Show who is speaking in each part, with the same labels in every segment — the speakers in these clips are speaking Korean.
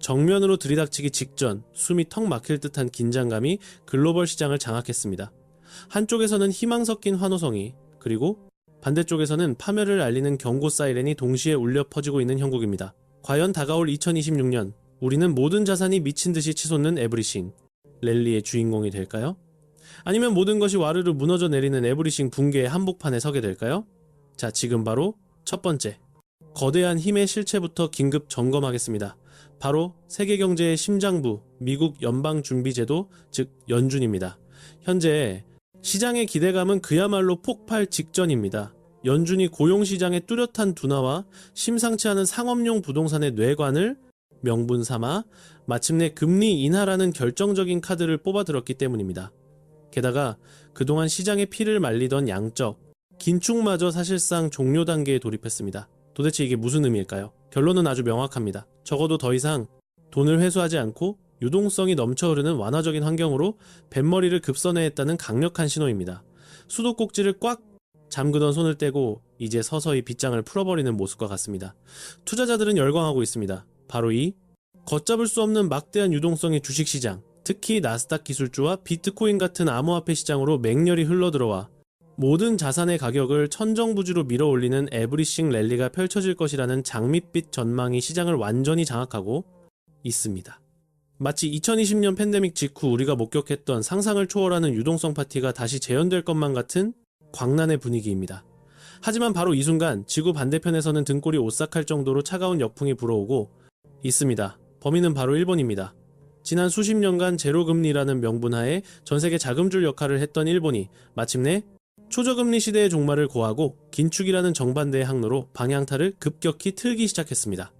Speaker 1: 정면으로 들이닥치기 직전 숨이 턱 막힐 듯한 긴장감이 글로벌 시장을 장악했습니다. 한쪽에서는 희망 섞인 환호성이 그리고 반대쪽에서는 파멸을 알리는 경고 사이렌이 동시에 울려 퍼지고 있는 형국입니다. 과연 다가올 2026년 우리는 모든 자산이 미친 듯이 치솟는 에브리싱 랠리의 주인공이 될까요? 아니면 모든 것이 와르르 무너져 내리는 에브리싱 붕괴의 한복판에 서게 될까요? 자, 지금 바로 첫 번째. 거대한 힘의 실체부터 긴급 점검하겠습니다. 바로 세계 경제의 심장부, 미국 연방준비제도, 즉 연준입니다. 현재 시장의 기대감은 그야말로 폭발 직전입니다. 연준이 고용시장의 뚜렷한 둔화와 심상치 않은 상업용 부동산의 뇌관을 명분 삼아 마침내 금리 인하라는 결정적인 카드를 뽑아들었기 때문입니다. 게다가 그동안 시장의 피를 말리던 양적, 긴축마저 사실상 종료 단계에 돌입했습니다. 도대체 이게 무슨 의미일까요? 결론은 아주 명확합니다. 적어도 더 이상 돈을 회수하지 않고 유동성이 넘쳐 흐르는 완화적인 환경으로 뱃머리를 급선회했다는 강력한 신호입니다. 수도꼭지를 꽉 잠그던 손을 떼고 이제 서서히 빗장을 풀어버리는 모습과 같습니다. 투자자들은 열광하고 있습니다. 바로 이 걷잡을 수 없는 막대한 유동성의 주식시장, 특히 나스닥 기술주와 비트코인 같은 암호화폐 시장으로 맹렬히 흘러들어와 모든 자산의 가격을 천정부지로 밀어올리는 에브리싱 랠리가 펼쳐질 것이라는 장밋빛 전망이 시장을 완전히 장악하고 있습니다. 마치 2020년 팬데믹 직후 우리가 목격했던 상상을 초월하는 유동성 파티가 다시 재현될 것만 같은 광란의 분위기입니다. 하지만 바로 이 순간 지구 반대편에서는 등골이 오싹할 정도로 차가운 역풍이 불어오고 있습니다. 범인은 바로 일본입니다. 지난 수십 년간 제로금리라는 명분하에 전 세계 자금줄 역할을 했던 일본이 마침내 초저금리 시대의 종말을 고하고 긴축이라는 정반대의 항로로 방향타를 급격히 틀기 시작했습니다.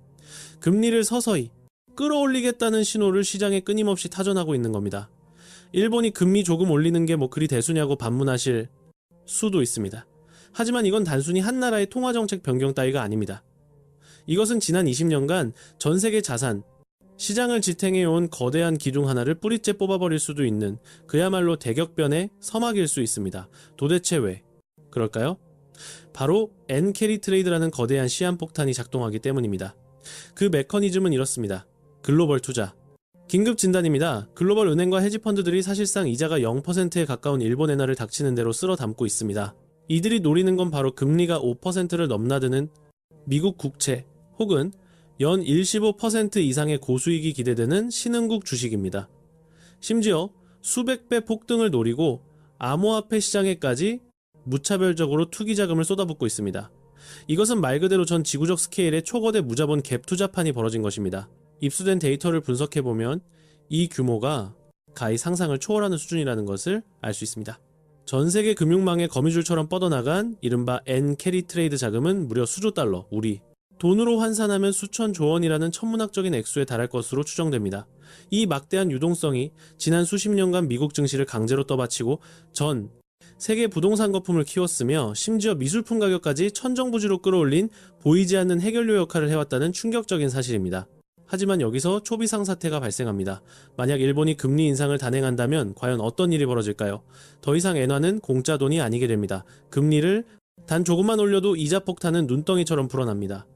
Speaker 1: 금리를 서서히 끌어올리겠다는 신호를 시장에 끊임없이 타전하고 있는 겁니다. 일본이 금리 조금 올리는 게 뭐 그리 대수냐고 반문하실 수도 있습니다. 하지만 이건 단순히 한 나라의 통화정책 변경 따위가 아닙니다. 이것은 지난 20년간 전 세계 자산, 시장을 지탱해온 거대한 기둥 하나를 뿌리째 뽑아버릴 수도 있는 그야말로 대격변의 서막일 수 있습니다. 도대체 왜? 그럴까요? 바로 N캐리 트레이드라는 거대한 시한폭탄이 작동하기 때문입니다. 그 메커니즘은 이렇습니다. 글로벌 투자. 긴급 진단입니다. 글로벌 은행과 헤지펀드들이 사실상 이자가 0%에 가까운 일본 엔화를 닥치는 대로 쓸어 담고 있습니다. 이들이 노리는 건 바로 금리가 5%를 넘나드는 미국 국채 혹은 연 15% 이상의 고수익이 기대되는 신흥국 주식입니다. 심지어 수백 배 폭등을 노리고 암호화폐 시장에까지 무차별적으로 투기 자금을 쏟아붓고 있습니다. 이것은 말 그대로 전 지구적 스케일의 초거대 무자본 갭 투자판이 벌어진 것입니다. 입수된 데이터를 분석해보면 이 규모가 가히 상상을 초월하는 수준이라는 것을 알 수 있습니다. 전 세계 금융망의 거미줄처럼 뻗어나간 이른바 N 캐리 트레이드 자금은 무려 수조 달러, 우리 돈으로 환산하면 수천 조 원이라는 천문학적인 액수에 달할 것으로 추정됩니다. 이 막대한 유동성이 지난 수십 년간 미국 증시를 강제로 떠받치고 전 세계 부동산 거품을 키웠으며 심지어 미술품 가격까지 천정부지로 끌어올린 보이지 않는 해결료 역할을 해왔다는 충격적인 사실입니다. 하지만 여기서 초비상 사태가 발생합니다. 만약 일본이 금리 인상을 단행한다면 과연 어떤 일이 벌어질까요? 더 이상 엔화는 공짜 돈이 아니게 됩니다. 금리를 단 조금만 올려도 이자 폭탄은 눈덩이처럼 불어납니다.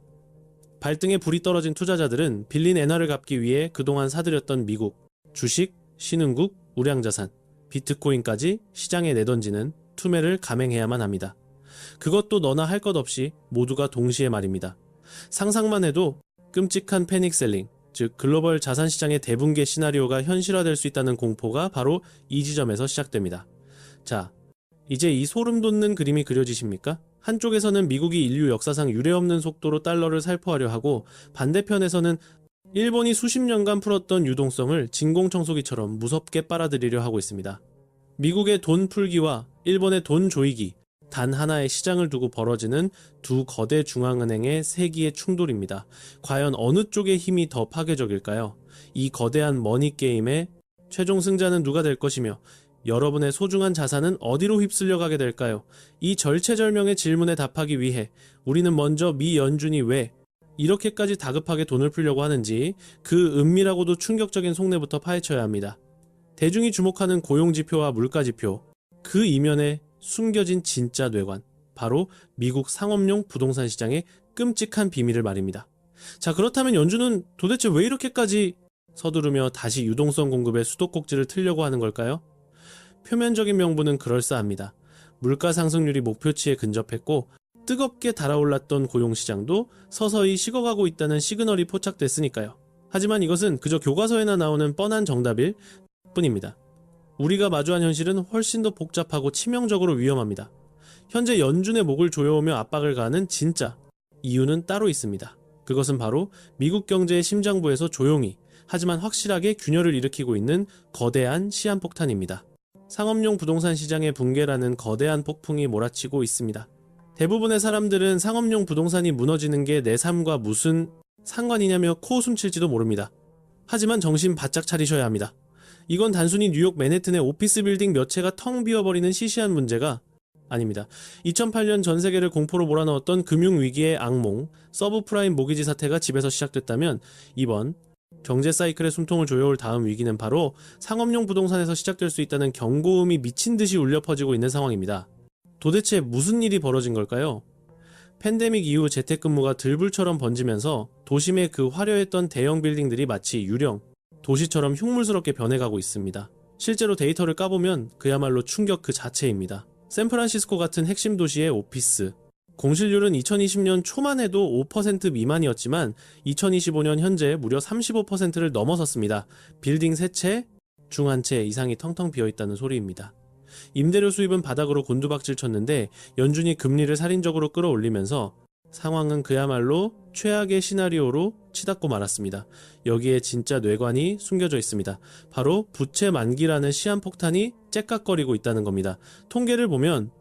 Speaker 1: 발등에 불이 떨어진 투자자들은 빌린 엔화를 갚기 위해 그동안 사들였던 미국, 주식, 신흥국, 우량자산, 비트코인까지 시장에 내던지는 투매를 감행해야만 합니다. 그것도 너나 할 것 없이 모두가 동시에 말입니다. 상상만 해도 끔찍한 패닉셀링, 즉 글로벌 자산 시장의 대붕괴 시나리오가 현실화될 수 있다는 공포가 바로 이 지점에서 시작됩니다. 자, 이제 이 소름 돋는 그림이 그려지십니까? 한쪽에서는 미국이 인류 역사상 유례없는 속도로 달러를 살포하려 하고 반대편에서는 일본이 수십 년간 풀었던 유동성을 진공청소기처럼 무섭게 빨아들이려 하고 있습니다. 미국의 돈 풀기와 일본의 돈 조이기, 단 하나의 시장을 두고 벌어지는 두 거대 중앙은행의 세기의 충돌입니다. 과연 어느 쪽의 힘이 더 파괴적일까요? 이 거대한 머니 게임의 최종 승자는 누가 될 것이며 여러분의 소중한 자산은 어디로 휩쓸려 가게 될까요? 이 절체절명의 질문에 답하기 위해 우리는 먼저 미 연준이 왜 이렇게까지 다급하게 돈을 풀려고 하는지 그 은밀하고도 충격적인 속내부터 파헤쳐야 합니다. 대중이 주목하는 고용지표와 물가지표, 그 이면에 숨겨진 진짜 뇌관, 바로 미국 상업용 부동산 시장의 끔찍한 비밀을 말입니다. 자, 그렇다면 연준은 도대체 왜 이렇게까지 서두르며 다시 유동성 공급의 수도꼭지를 틀려고 하는 걸까요? 표면적인 명분은 그럴싸합니다. 물가 상승률이 목표치에 근접했고 뜨겁게 달아올랐던 고용시장도 서서히 식어가고 있다는 시그널이 포착됐으니까요. 하지만 이것은 그저 교과서에나 나오는 뻔한 정답일 뿐입니다. 우리가 마주한 현실은 훨씬 더 복잡하고 치명적으로 위험합니다. 현재 연준의 목을 조여오며 압박을 가하는 진짜 이유는 따로 있습니다. 그것은 바로 미국 경제의 심장부에서 조용히 하지만 확실하게 균열을 일으키고 있는 거대한 시한폭탄입니다. 상업용 부동산 시장의 붕괴라는 거대한 폭풍이 몰아치고 있습니다. 대부분의 사람들은 상업용 부동산이 무너지는 게 내 삶과 무슨 상관이냐며 코웃음 칠지도 모릅니다. 하지만 정신 바짝 차리셔야 합니다. 이건 단순히 뉴욕 맨해튼의 오피스 빌딩 몇 채가 텅 비어버리는 시시한 문제가 아닙니다. 2008년 전 세계를 공포로 몰아넣었던 금융위기의 악몽, 서브프라임 모기지 사태가 집에서 시작됐다면 이번 경제 사이클의 숨통을 조여올 다음 위기는 바로 상업용 부동산에서 시작될 수 있다는 경고음이 미친 듯이 울려 퍼지고 있는 상황입니다. 도대체 무슨 일이 벌어진 걸까요? 팬데믹 이후 재택근무가 들불처럼 번지면서 도심의 그 화려했던 대형 빌딩들이 마치 유령, 도시처럼 흉물스럽게 변해가고 있습니다. 실제로 데이터를 까보면 그야말로 충격 그 자체입니다. 샌프란시스코 같은 핵심 도시의 오피스. 공실률은 2020년 초만 해도 5% 미만이었지만 2025년 현재 무려 35%를 넘어섰습니다. 빌딩 3채, 중 한 채 이상이 텅텅 비어 있다는 소리입니다. 임대료 수입은 바닥으로 곤두박질 쳤는데 연준이 금리를 살인적으로 끌어올리면서 상황은 그야말로 최악의 시나리오로 치닫고 말았습니다. 여기에 진짜 뇌관이 숨겨져 있습니다. 바로 부채 만기라는 시한폭탄이 째깍거리고 있다는 겁니다. 통계를 보면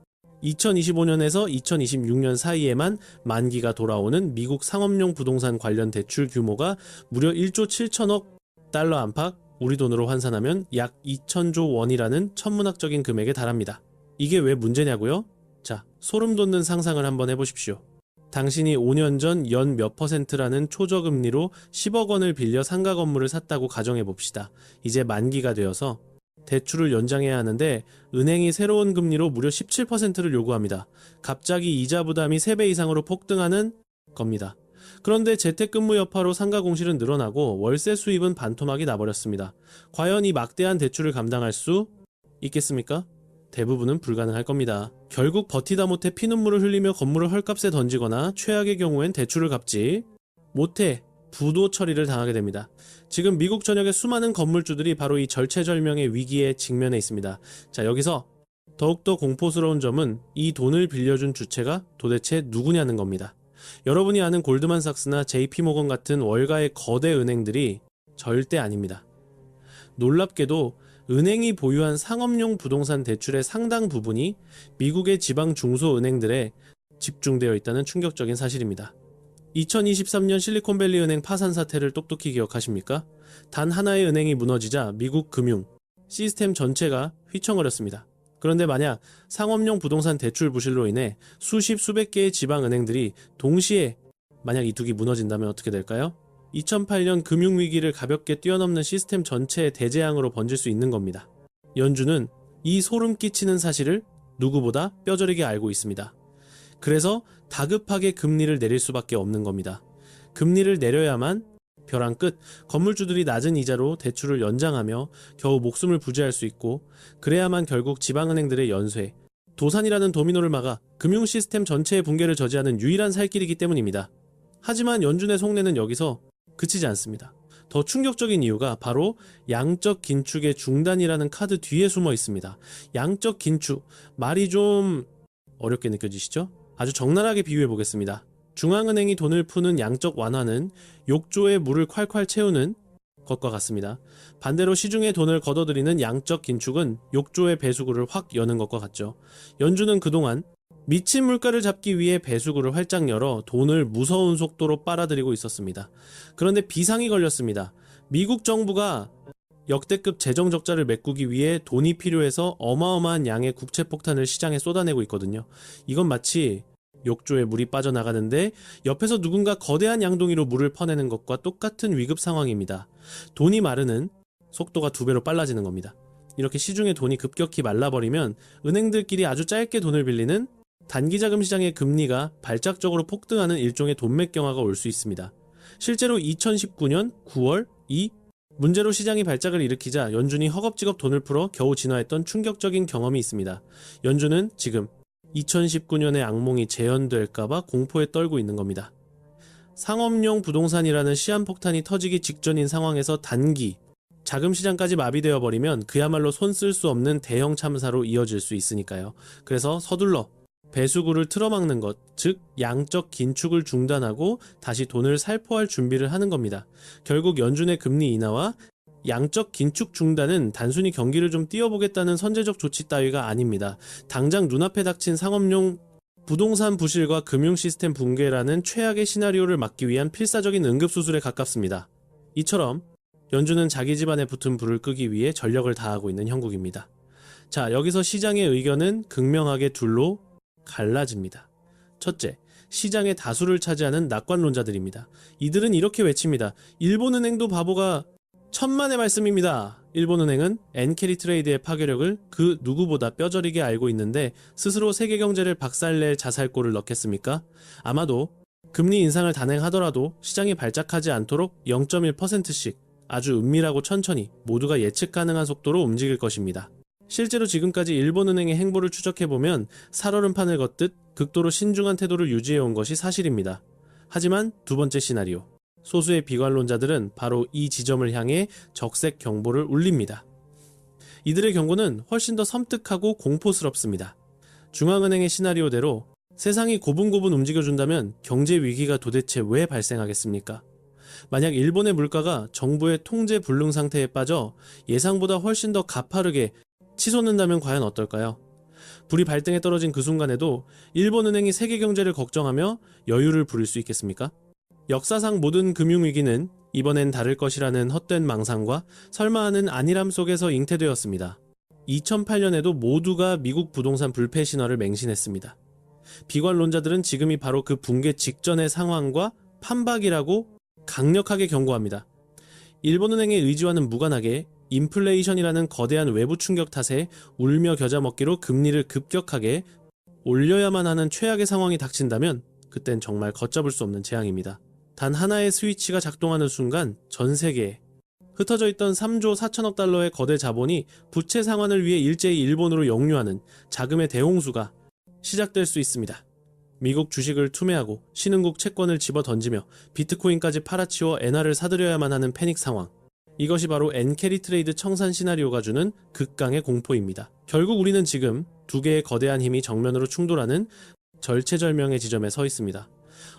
Speaker 1: 2025년에서 2026년 사이에만 만기가 돌아오는 미국 상업용 부동산 관련 대출 규모가 무려 1조 7천억 달러 안팎, 우리 돈으로 환산하면 약 2천조 원이라는 천문학적인 금액에 달합니다. 이게 왜 문제냐고요? 자, 소름 돋는 상상을 한번 해보십시오. 당신이 5년 전 연 몇 퍼센트라는 초저금리로 10억 원을 빌려 상가 건물을 샀다고 가정해 봅시다. 이제 만기가 되어서 대출을 연장해야 하는데 은행이 새로운 금리로 무려 17%를 요구합니다. 갑자기 이자 부담이 3배 이상으로 폭등하는 겁니다. 그런데 재택근무 여파로 상가 공실은 늘어나고 월세 수입은 반토막이 나버렸습니다. 과연 이 막대한 대출을 감당할 수 있겠습니까? 대부분은 불가능할 겁니다. 결국 버티다 못해 피눈물을 흘리며 건물을 헐값에 던지거나 최악의 경우엔 대출을 갚지 못해 부도 처리를 당하게 됩니다. 지금 미국 전역의 수많은 건물주들이 바로 이 절체절명의 위기에 직면해 있습니다. 자, 여기서 더욱더 공포스러운 점은 이 돈을 빌려준 주체가 도대체 누구냐는 겁니다. 여러분이 아는 골드만삭스나 JP모건 같은 월가의 거대 은행들이 절대 아닙니다. 놀랍게도 은행이 보유한 상업용 부동산 대출의 상당 부분이 미국의 지방 중소은행들에 집중되어 있다는 충격적인 사실입니다. 2023년 실리콘밸리 은행 파산 사태를 똑똑히 기억하십니까? 단 하나의 은행이 무너지자 미국 금융 시스템 전체가 휘청거렸습니다. 그런데 만약 상업용 부동산 대출 부실로 인해 수십 수백 개의 지방 은행들이 동시에 만약 이두개 무너진다면 어떻게 될까요? 2008년 금융위기를 가볍게 뛰어넘는 시스템 전체의 대재앙으로 번질 수 있는 겁니다. 연준은 이 소름 끼치는 사실을 누구보다 뼈저리게 알고 있습니다. 그래서 다급하게 금리를 내릴 수밖에 없는 겁니다. 금리를 내려야만 벼랑 끝 건물주들이 낮은 이자로 대출을 연장하며 겨우 목숨을 부지할 수 있고 그래야만 결국 지방은행들의 연쇄, 도산이라는 도미노를 막아 금융 시스템 전체의 붕괴를 저지하는 유일한 살 길이기 때문입니다. 하지만 연준의 속내는 여기서 그치지 않습니다. 더 충격적인 이유가 바로 양적 긴축의 중단이라는 카드 뒤에 숨어 있습니다. 양적 긴축, 말이 좀 어렵게 느껴지시죠? 아주 적나라하게 비유해 보겠습니다. 중앙은행이 돈을 푸는 양적 완화는 욕조에 물을 콸콸 채우는 것과 같습니다. 반대로 시중에 돈을 걷어들이는 양적 긴축은 욕조의 배수구를 확 여는 것과 같죠. 연준은 그동안 미친 물가를 잡기 위해 배수구를 활짝 열어 돈을 무서운 속도로 빨아들이고 있었습니다. 그런데 비상이 걸렸습니다. 미국 정부가 역대급 재정 적자를 메꾸기 위해 돈이 필요해서 어마어마한 양의 국채 폭탄을 시장에 쏟아내고 있거든요. 이건 마치 욕조에 물이 빠져나가는데 옆에서 누군가 거대한 양동이로 물을 퍼내는 것과 똑같은 위급 상황입니다. 돈이 마르는 속도가 두 배로 빨라지는 겁니다. 이렇게 시중에 돈이 급격히 말라버리면 은행들끼리 아주 짧게 돈을 빌리는 단기자금 시장의 금리가 발작적으로 폭등하는 일종의 돈맥경화가 올 수 있습니다. 실제로 2019년 9월 이 문제로 시장이 발작을 일으키자 연준이 허겁지겁 돈을 풀어 겨우 진화했던 충격적인 경험이 있습니다. 연준은 지금 2019년의 악몽이 재현될까봐 공포에 떨고 있는 겁니다. 상업용 부동산이라는 시한폭탄이 터지기 직전인 상황에서 단기 자금 시장까지 마비되어 버리면 그야말로 손 쓸 수 없는 대형 참사로 이어질 수 있으니까요. 그래서 서둘러 배수구를 틀어막는 것, 즉 양적 긴축을 중단하고 다시 돈을 살포할 준비를 하는 겁니다. 결국 연준의 금리 인하와 양적 긴축 중단은 단순히 경기를 좀 띄워보겠다는 선제적 조치 따위가 아닙니다. 당장 눈앞에 닥친 상업용 부동산 부실과 금융 시스템 붕괴라는 최악의 시나리오를 막기 위한 필사적인 응급수술에 가깝습니다. 이처럼 연준은 자기 집안에 붙은 불을 끄기 위해 전력을 다하고 있는 형국입니다. 자, 여기서 시장의 의견은 극명하게 둘로 갈라집니다. 첫째, 시장의 다수를 차지하는 낙관론자들입니다. 이들은 이렇게 외칩니다. 일본은행도 바보가 천만의 말씀입니다. 일본은행은 엔캐리 트레이드의 파괴력을 그 누구보다 뼈저리게 알고 있는데 스스로 세계 경제를 박살낼 자살골을 넣겠습니까? 아마도 금리 인상을 단행하더라도 시장이 발작하지 않도록 0.1%씩 아주 은밀하고 천천히 모두가 예측 가능한 속도로 움직일 것입니다. 실제로 지금까지 일본은행의 행보를 추적해보면 살얼음판을 걷듯 극도로 신중한 태도를 유지해온 것이 사실입니다. 하지만 두 번째 시나리오. 소수의 비관론자들은 바로 이 지점을 향해 적색 경보를 울립니다. 이들의 경고는 훨씬 더 섬뜩하고 공포스럽습니다. 중앙은행의 시나리오대로 세상이 고분고분 움직여준다면 경제 위기가 도대체 왜 발생하겠습니까? 만약 일본의 물가가 정부의 통제 불능 상태에 빠져 예상보다 훨씬 더 가파르게 치솟는다면 과연 어떨까요? 불이 발등에 떨어진 그 순간에도 일본은행이 세계 경제를 걱정하며 여유를 부릴 수 있겠습니까? 역사상 모든 금융위기는 이번엔 다를 것이라는 헛된 망상과 설마 하는 안일함 속에서 잉태되었습니다. 2008년에도 모두가 미국 부동산 불패 신화를 맹신했습니다. 비관론자들은 지금이 바로 그 붕괴 직전의 상황과 판박이라고 강력하게 경고합니다. 일본은행의 의지와는 무관하게 인플레이션이라는 거대한 외부 충격 탓에 울며 겨자 먹기로 금리를 급격하게 올려야만 하는 최악의 상황이 닥친다면 그땐 정말 걷잡을 수 없는 재앙입니다. 단 하나의 스위치가 작동하는 순간 전 세계에 흩어져 있던 3조 4천억 달러의 거대 자본이 부채 상환을 위해 일제히 일본으로 역류하는 자금의 대홍수가 시작될 수 있습니다. 미국 주식을 투매하고 신흥국 채권을 집어 던지며 비트코인까지 팔아치워 엔화를 사들여야만 하는 패닉 상황. 이것이 바로 엔캐리 트레이드 청산 시나리오가 주는 극강의 공포입니다. 결국 우리는 지금 두 개의 거대한 힘이 정면으로 충돌하는 절체절명의 지점에 서 있습니다.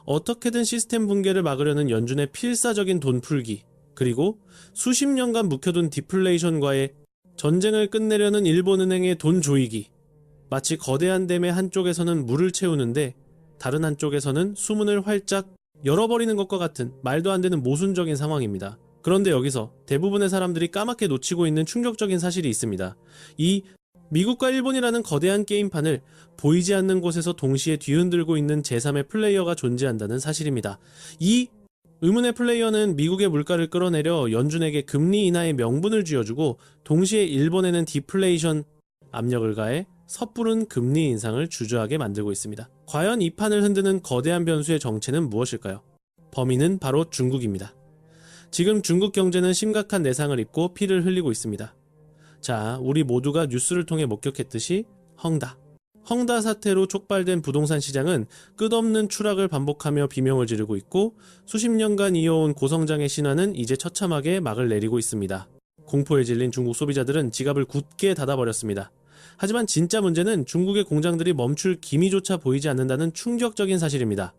Speaker 1: 어떻게든 시스템 붕괴를 막으려는 연준의 필사적인 돈 풀기, 그리고 수십 년간 묵혀둔 디플레이션과의 전쟁을 끝내려는 일본은행의 돈 조이기. 마치 거대한 댐의 한쪽에서는 물을 채우는데 다른 한쪽에서는 수문을 활짝 열어버리는 것과 같은 말도 안 되는 모순적인 상황입니다. 그런데 여기서 대부분의 사람들이 까맣게 놓치고 있는 충격적인 사실이 있습니다. 이 미국과 일본이라는 거대한 게임판을 보이지 않는 곳에서 동시에 뒤흔들고 있는 제3의 플레이어가 존재한다는 사실입니다. 이 의문의 플레이어는 미국의 물가를 끌어내려 연준에게 금리 인하의 명분을 쥐어주고 동시에 일본에는 디플레이션 압력을 가해 섣부른 금리 인상을 주저하게 만들고 있습니다. 과연 이 판을 흔드는 거대한 변수의 정체는 무엇일까요? 범인은 바로 중국입니다. 지금 중국 경제는 심각한 내상을 입고 피를 흘리고 있습니다. 자, 우리 모두가 뉴스를 통해 목격했듯이 헝다. 헝다 사태로 촉발된 부동산 시장은 끝없는 추락을 반복하며 비명을 지르고 있고 수십 년간 이어온 고성장의 신화는 이제 처참하게 막을 내리고 있습니다. 공포에 질린 중국 소비자들은 지갑을 굳게 닫아버렸습니다. 하지만 진짜 문제는 중국의 공장들이 멈출 기미조차 보이지 않는다는 충격적인 사실입니다.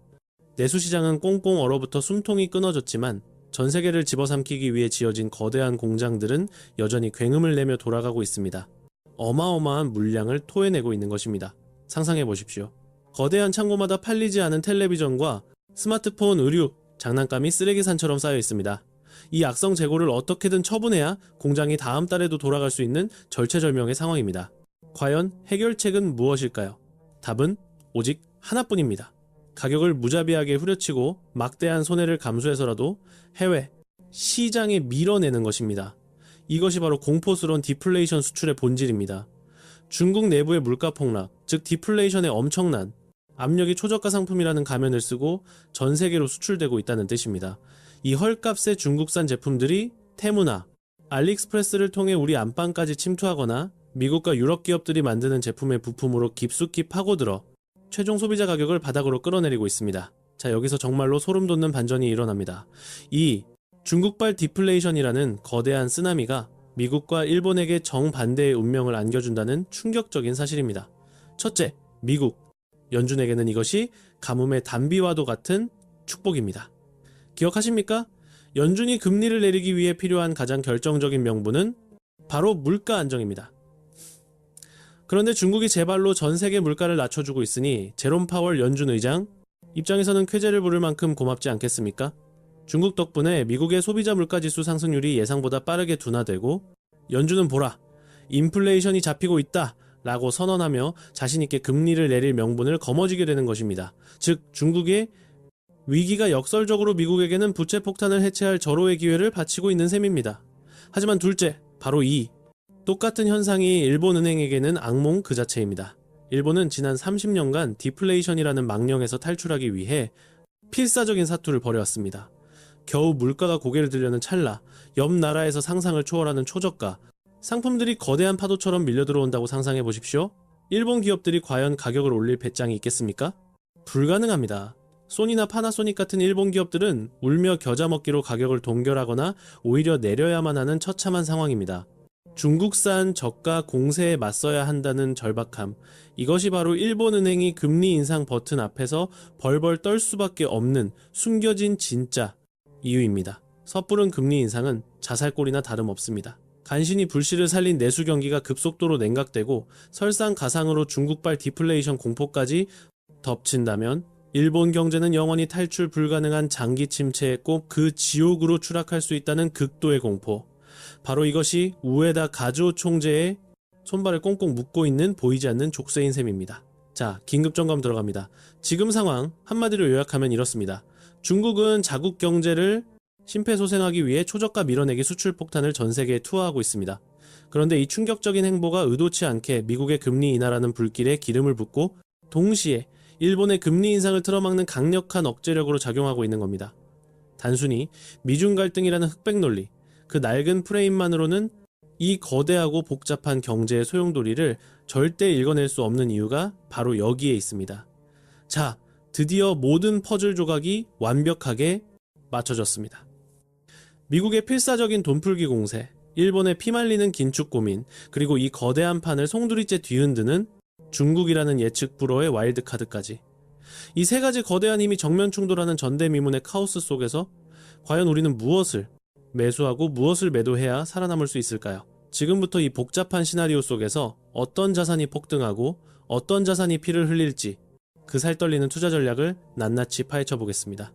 Speaker 1: 내수시장은 꽁꽁 얼어붙어 숨통이 끊어졌지만 전 세계를 집어삼키기 위해 지어진 거대한 공장들은 여전히 굉음을 내며 돌아가고 있습니다. 어마어마한 물량을 토해내고 있는 것입니다. 상상해 보십시오. 거대한 창고마다 팔리지 않은 텔레비전과 스마트폰, 의류, 장난감이 쓰레기산처럼 쌓여 있습니다. 이 악성 재고를 어떻게든 처분해야 공장이 다음 달에도 돌아갈 수 있는 절체절명의 상황입니다. 과연 해결책은 무엇일까요? 답은 오직 하나뿐입니다. 가격을 무자비하게 후려치고 막대한 손해를 감수해서라도 해외 시장에 밀어내는 것입니다. 이것이 바로 공포스러운 디플레이션 수출의 본질입니다. 중국 내부의 물가 폭락, 즉 디플레이션의 엄청난 압력이 초저가 상품이라는 가면을 쓰고 전 세계로 수출되고 있다는 뜻입니다. 이 헐값의 중국산 제품들이 테무나, 알리익스프레스를 통해 우리 안방까지 침투하거나 미국과 유럽 기업들이 만드는 제품의 부품으로 깊숙이 파고들어 최종 소비자 가격을 바닥으로 끌어내리고 있습니다. 자, 여기서 정말로 소름 돋는 반전이 일어납니다. 이 중국발 디플레이션이라는 거대한 쓰나미가 미국과 일본에게 정반대의 운명을 안겨준다는 충격적인 사실입니다. 첫째, 미국. 연준에게는 이것이 가뭄의 단비와도 같은 축복입니다. 기억하십니까? 연준이 금리를 내리기 위해 필요한 가장 결정적인 명분은 바로 물가 안정입니다. 그런데 중국이 제발로 전 세계 물가를 낮춰주고 있으니 제롬 파월 연준 의장 입장에서는 쾌재를 부를 만큼 고맙지 않겠습니까? 중국 덕분에 미국의 소비자 물가 지수 상승률이 예상보다 빠르게 둔화되고 연준은 보라 인플레이션이 잡히고 있다 라고 선언하며 자신있게 금리를 내릴 명분을 거머쥐게 되는 것입니다. 즉 중국의 위기가 역설적으로 미국에게는 부채 폭탄을 해체할 절호의 기회를 바치고 있는 셈입니다. 하지만 둘째, 바로 이 똑같은 현상이 일본은행에게는 악몽 그 자체입니다. 일본은 지난 30년간 디플레이션이라는 망령에서 탈출하기 위해 필사적인 사투를 벌여왔습니다. 겨우 물가가 고개를 들려는 찰나 옆 나라에서 상상을 초월하는 초저가 상품들이 거대한 파도처럼 밀려 들어온다고 상상해 보십시오. 일본 기업들이 과연 가격을 올릴 배짱이 있겠습니까? 불가능합니다. 소니나 파나소닉 같은 일본 기업들은 울며 겨자 먹기로 가격을 동결하거나 오히려 내려야만 하는 처참한 상황입니다. 중국산 저가 공세에 맞서야 한다는 절박함. 이것이 바로 일본은행이 금리 인상 버튼 앞에서 벌벌 떨 수밖에 없는 숨겨진 진짜 이유입니다. 섣부른 금리 인상은 자살골이나 다름없습니다. 간신히 불씨를 살린 내수 경기가 급속도로 냉각되고 설상가상으로 중국발 디플레이션 공포까지 덮친다면 일본 경제는 영원히 탈출 불가능한 장기 침체에 꼭 그 지옥으로 추락할 수 있다는 극도의 공포. 바로 이것이 우에다 가즈오 총재의 손발을 꽁꽁 묶고 있는 보이지 않는 족쇄인 셈입니다. 자, 긴급 점검 들어갑니다. 지금 상황 한마디로 요약하면 이렇습니다. 중국은 자국 경제를 심폐소생하기 위해 초저가 밀어내기 수출 폭탄을 전 세계에 투하하고 있습니다. 그런데 이 충격적인 행보가 의도치 않게 미국의 금리 인하라는 불길에 기름을 붓고 동시에 일본의 금리 인상을 틀어막는 강력한 억제력으로 작용하고 있는 겁니다. 단순히 미중 갈등이라는 흑백 논리, 그 낡은 프레임만으로는 이 거대하고 복잡한 경제의 소용돌이를 절대 읽어낼 수 없는 이유가 바로 여기에 있습니다. 자, 드디어 모든 퍼즐 조각이 완벽하게 맞춰졌습니다. 미국의 필사적인 돈풀기 공세, 일본의 피말리는 긴축 고민, 그리고 이 거대한 판을 송두리째 뒤흔드는 중국이라는 예측 불허의 와일드카드까지. 이 세 가지 거대한 힘이 정면 충돌하는 전대미문의 카오스 속에서 과연 우리는 무엇을 매수하고 무엇을 매도해야 살아남을 수 있을까요? 지금부터 이 복잡한 시나리오 속에서 어떤 자산이 폭등하고 어떤 자산이 피를 흘릴지 그 살떨리는 투자 전략을 낱낱이 파헤쳐 보겠습니다.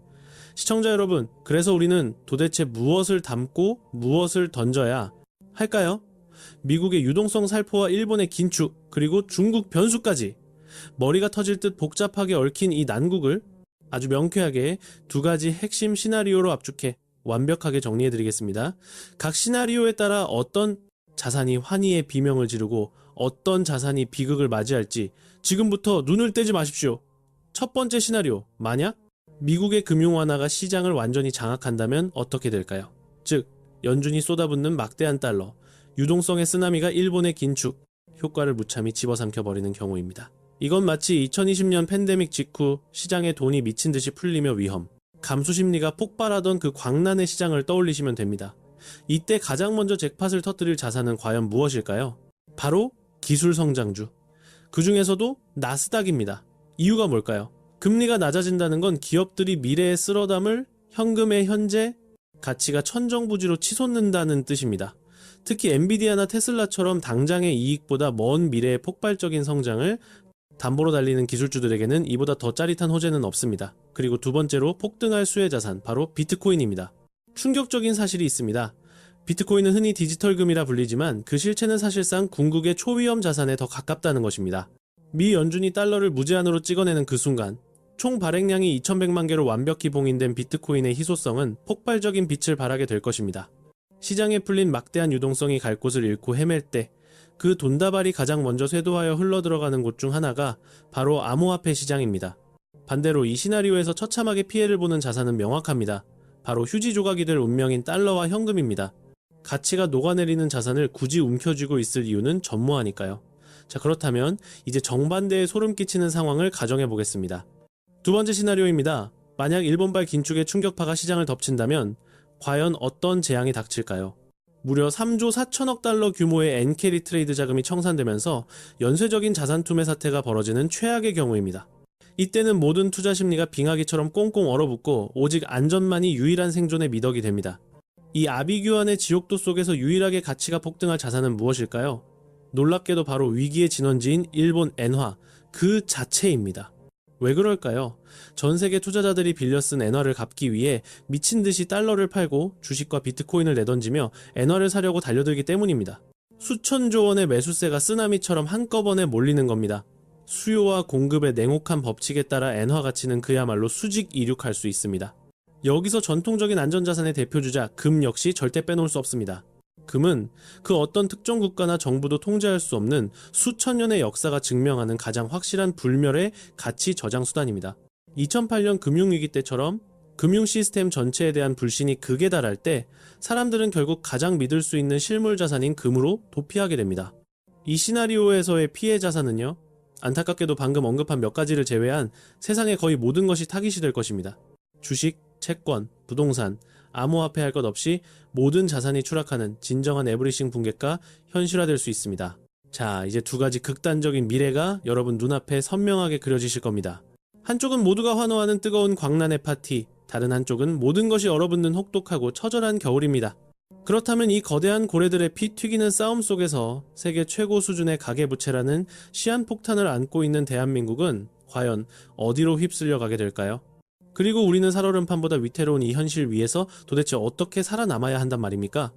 Speaker 1: 시청자 여러분, 그래서 우리는 도대체 무엇을 담고 무엇을 던져야 할까요? 미국의 유동성 살포와 일본의 긴축, 그리고 중국 변수까지 머리가 터질 듯 복잡하게 얽힌 이 난국을 아주 명쾌하게 두 가지 핵심 시나리오로 압축해 완벽하게 정리해 드리겠습니다. 각 시나리오에 따라 어떤 자산이 환희의 비명을 지르고 어떤 자산이 비극을 맞이할지 지금부터 눈을 떼지 마십시오. 첫 번째 시나리오, 만약 미국의 금융 완화가 시장을 완전히 장악한다면 어떻게 될까요? 즉, 연준이 쏟아붓는 막대한 달러, 유동성의 쓰나미가 일본의 긴축, 효과를 무참히 집어삼켜 버리는 경우입니다. 이건 마치 2020년 팬데믹 직후 시장에 돈이 미친 듯이 풀리며 위험, 감수 심리가 폭발하던 그 광란의 시장을 떠올리시면 됩니다. 이때 가장 먼저 잭팟을 터뜨릴 자산은 과연 무엇일까요? 바로 기술 성장주. 그 중에서도 나스닥입니다. 이유가 뭘까요? 금리가 낮아진다는 건 기업들이 미래에 쓸어 담을 현금의 현재 가치가 천정부지로 치솟는다는 뜻입니다. 특히 엔비디아나 테슬라처럼 당장의 이익보다 먼 미래의 폭발적인 성장을 담보로 달리는 기술주들에게는 이보다 더 짜릿한 호재는 없습니다. 그리고 두 번째로 폭등할 수혜 자산, 바로 비트코인입니다. 충격적인 사실이 있습니다. 비트코인은 흔히 디지털금이라 불리지만 그 실체는 사실상 궁극의 초위험 자산에 더 가깝다는 것입니다. 미 연준이 달러를 무제한으로 찍어내는 그 순간 총 발행량이 2100만 개로 완벽히 봉인된 비트코인의 희소성은 폭발적인 빛을 발하게 될 것입니다. 시장에 풀린 막대한 유동성이 갈 곳을 잃고 헤맬 때 그 돈다발이 가장 먼저 쇄도하여 흘러들어가는 곳 중 하나가 바로 암호화폐 시장입니다. 반대로 이 시나리오에서 처참하게 피해를 보는 자산은 명확합니다. 바로 휴지 조각이 될 운명인 달러와 현금입니다. 가치가 녹아내리는 자산을 굳이 움켜쥐고 있을 이유는 전무하니까요. 자, 그렇다면 이제 정반대의 소름 끼치는 상황을 가정해 보겠습니다. 두 번째 시나리오입니다. 만약 일본발 긴축의 충격파가 시장을 덮친다면 과연 어떤 재앙이 닥칠까요? 무려 3조 4천억 달러 규모의 엔캐리 트레이드 자금이 청산되면서 연쇄적인 자산 투매 사태가 벌어지는 최악의 경우입니다. 이때는 모든 투자 심리가 빙하기처럼 꽁꽁 얼어붙고 오직 안전만이 유일한 생존의 미덕이 됩니다. 이 아비규환의 지옥도 속에서 유일하게 가치가 폭등할 자산은 무엇일까요? 놀랍게도 바로 위기의 진원지인 일본 엔화 그 자체입니다. 왜 그럴까요? 전 세계 투자자들이 빌려 쓴 엔화를 갚기 위해 미친 듯이 달러를 팔고 주식과 비트코인을 내던지며 엔화를 사려고 달려들기 때문입니다. 수천조 원의 매수세가 쓰나미처럼 한꺼번에 몰리는 겁니다. 수요와 공급의 냉혹한 법칙에 따라 엔화 가치는 그야말로 수직 이륙할 수 있습니다. 여기서 전통적인 안전자산의 대표 주자 금 역시 절대 빼놓을 수 없습니다. 금은 그 어떤 특정 국가나 정부도 통제할 수 없는 수천 년의 역사가 증명하는 가장 확실한 불멸의 가치 저장 수단입니다. 2008년 금융위기 때처럼 금융 시스템 전체에 대한 불신이 극에 달할 때 사람들은 결국 가장 믿을 수 있는 실물 자산인 금으로 도피하게 됩니다. 이 시나리오에서의 피해 자산은요, 안타깝게도 방금 언급한 몇 가지를 제외한 세상의 거의 모든 것이 타깃이 될 것입니다. 주식, 채권, 부동산, 암호화폐 할 것 없이 모든 자산이 추락하는 진정한 에브리싱 붕괴가 현실화될 수 있습니다. 자, 이제 두 가지 극단적인 미래가 여러분 눈앞에 선명하게 그려지실 겁니다. 한쪽은 모두가 환호하는 뜨거운 광란의 파티, 다른 한쪽은 모든 것이 얼어붙는 혹독하고 처절한 겨울입니다. 그렇다면 이 거대한 고래들의 피 튀기는 싸움 속에서 세계 최고 수준의 가계부채라는 시한폭탄을 안고 있는 대한민국은 과연 어디로 휩쓸려 가게 될까요? 그리고 우리는 살얼음판보다 위태로운 이 현실 위에서 도대체 어떻게 살아남아야 한단 말입니까?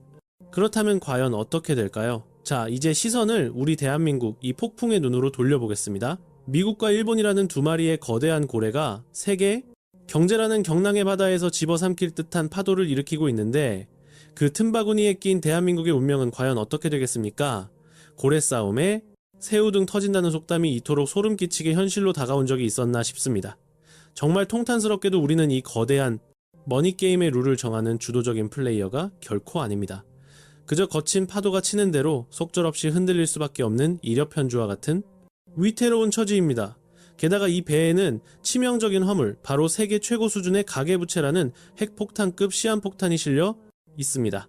Speaker 1: 그렇다면 과연 어떻게 될까요? 자, 이제 시선을 우리 대한민국 이 폭풍의 눈으로 돌려보겠습니다. 미국과 일본이라는 두 마리의 거대한 고래가 세계 경제라는 경랑의 바다에서 집어삼킬 듯한 파도를 일으키고 있는데 그 틈바구니에 낀 대한민국의 운명은 과연 어떻게 되겠습니까? 고래 싸움에 새우 등 터진다는 속담이 이토록 소름 끼치게 현실로 다가온 적이 있었나 싶습니다. 정말 통탄스럽게도 우리는 이 거대한 머니게임의 룰을 정하는 주도적인 플레이어가 결코 아닙니다. 그저 거친 파도가 치는 대로 속절없이 흔들릴 수밖에 없는 이력편주와 같은 위태로운 처지입니다. 게다가 이 배에는 치명적인 화물, 바로 세계 최고 수준의 가계부채라는 핵폭탄급 시한폭탄이 실려 있습니다.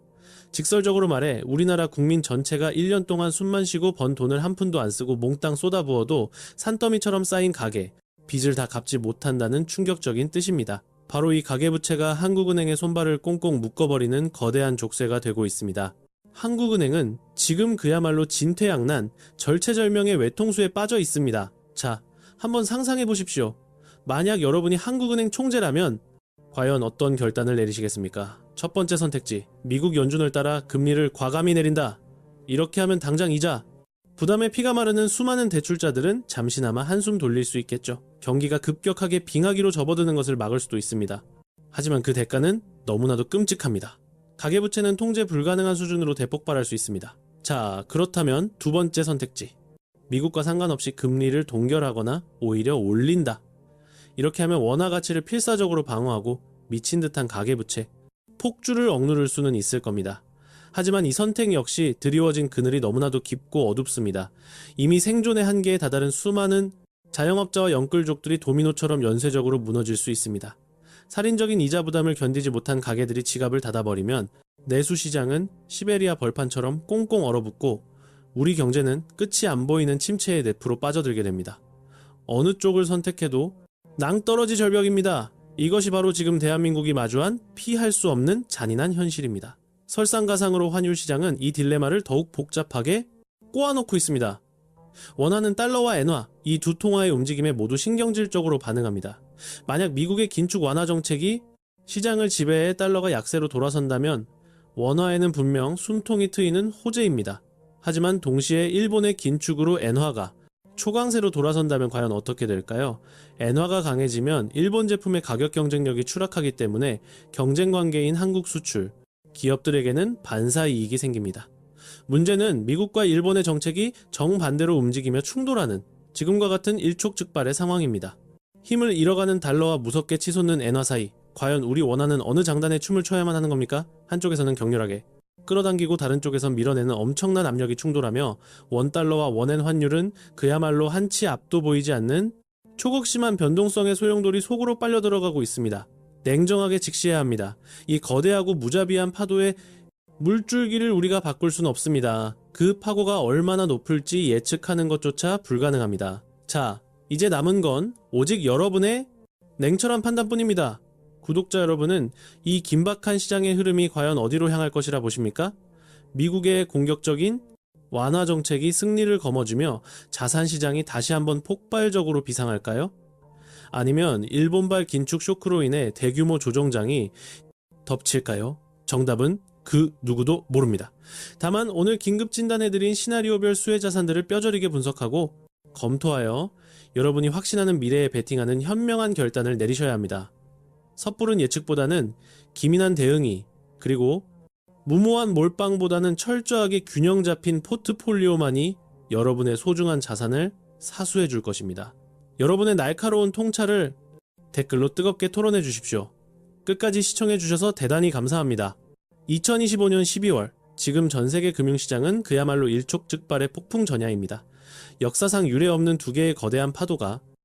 Speaker 1: 직설적으로 말해 우리나라 국민 전체가 1년 동안 숨만 쉬고 번 돈을 한 푼도 안 쓰고 몽땅 쏟아부어도 산더미처럼 쌓인 가계, 빚을 다 갚지 못한다는 충격적인 뜻입니다. 바로 이 가계부채가 한국은행의 손발을 꽁꽁 묶어버리는 거대한 족쇄가 되고 있습니다. 한국은행은 지금 그야말로 진퇴양난, 절체절명의 외통수에 빠져 있습니다. 자, 한번 상상해 보십시오. 만약 여러분이 한국은행 총재라면 과연 어떤 결단을 내리시겠습니까? 첫 번째 선택지, 미국 연준을 따라 금리를 과감히 내린다. 이렇게 하면 당장 이자, 부담에 피가 마르는 수많은 대출자들은 잠시나마 한숨 돌릴 수 있겠죠. 경기가 급격하게 빙하기로 접어드는 것을 막을 수도 있습니다. 하지만 그 대가는 너무나도 끔찍합니다. 가계부채는 통제 불가능한 수준으로 대폭발할 수 있습니다. 자, 그렇다면 두 번째 선택지. 미국과 상관없이 금리를 동결하거나 오히려 올린다. 이렇게 하면 원화 가치를 필사적으로 방어하고 미친 듯한 가계부채, 폭주를 억누를 수는 있을 겁니다. 하지만 이 선택 역시 드리워진 그늘이 너무나도 깊고 어둡습니다. 이미 생존의 한계에 다다른 수많은 자영업자와 영끌족들이 도미노처럼 연쇄적으로 무너질 수 있습니다. 살인적인 이자 부담을 견디지 못한 가게들이 지갑을 닫아버리면 내수 시장은 시베리아 벌판처럼 꽁꽁 얼어붙고 우리 경제는 끝이 안 보이는 침체의 늪으로 빠져들게 됩니다. 어느 쪽을 선택해도 낭떠러지 절벽입니다. 이것이 바로 지금 대한민국이 마주한 피할 수 없는 잔인한 현실입니다. 설상가상으로 환율 시장은 이 딜레마를 더욱 복잡하게 꼬아놓고 있습니다. 원하는 달러와 엔화, 이 두 통화의 움직임에 모두 신경질적으로 반응합니다. 만약 미국의 긴축 완화 정책이 시장을 지배해 달러가 약세로 돌아선다면 원화에는 분명 숨통이 트이는 호재입니다. 하지만 동시에 일본의 긴축으로 엔화가 초강세로 돌아선다면 과연 어떻게 될까요? 엔화가 강해지면 일본 제품의 가격 경쟁력이 추락하기 때문에 경쟁 관계인 한국 수출, 기업들에게는 반사 이익이 생깁니다. 문제는 미국과 일본의 정책이 정반대로 움직이며 충돌하는 지금과 같은 일촉즉발의 상황입니다. 힘을 잃어가는 달러와 무섭게 치솟는 엔화 사이 과연 우리 원하는 어느 장단의 춤을 춰야만 하는 겁니까? 한쪽에서는 격렬하게 끌어당기고 다른 쪽에선 밀어내는 엄청난 압력이 충돌하며 원달러와 원엔 환율은 그야말로 한치 앞도 보이지 않는 초극심한 변동성의 소용돌이 속으로 빨려 들어가고 있습니다. 냉정하게 직시해야 합니다. 이 거대하고 무자비한 파도의 물줄기를 우리가 바꿀 수는 없습니다. 그 파고가 얼마나 높을지 예측하는 것조차 불가능합니다. 자, 이제 남은 건 오직 여러분의 냉철한 판단뿐입니다. 구독자 여러분은 이 긴박한 시장의 흐름이 과연 어디로 향할 것이라 보십니까? 미국의 공격적인 완화 정책이 승리를 거머쥐며 자산 시장이 다시 한번 폭발적으로 비상할까요? 아니면 일본발 긴축 쇼크로 인해 대규모 조정장이 덮칠까요? 정답은 그 누구도 모릅니다. 다만 오늘 긴급 진단해드린 시나리오별 수혜 자산들을 뼈저리게 분석하고 검토하여 여러분이 확신하는 미래에 베팅하는 현명한 결단을 내리셔야 합니다. 섣부른 예측보다는 기민한 대응이 그리고 무모한 몰빵보다는 철저하게 균형 잡힌 포트폴리오만이 여러분의 소중한 자산을 사수해 줄 것입니다. 여러분의 날카로운 통찰을 댓글로 뜨겁게 토론해 주십시오. 끝까지 시청해 주셔서 대단히 감사합니다. 2025년 12월 지금 전 세계 금융시장은 그야말로 일촉즉발의 폭풍 전야입니다. 역사상 유례 없는 두 개의 거대한 파도가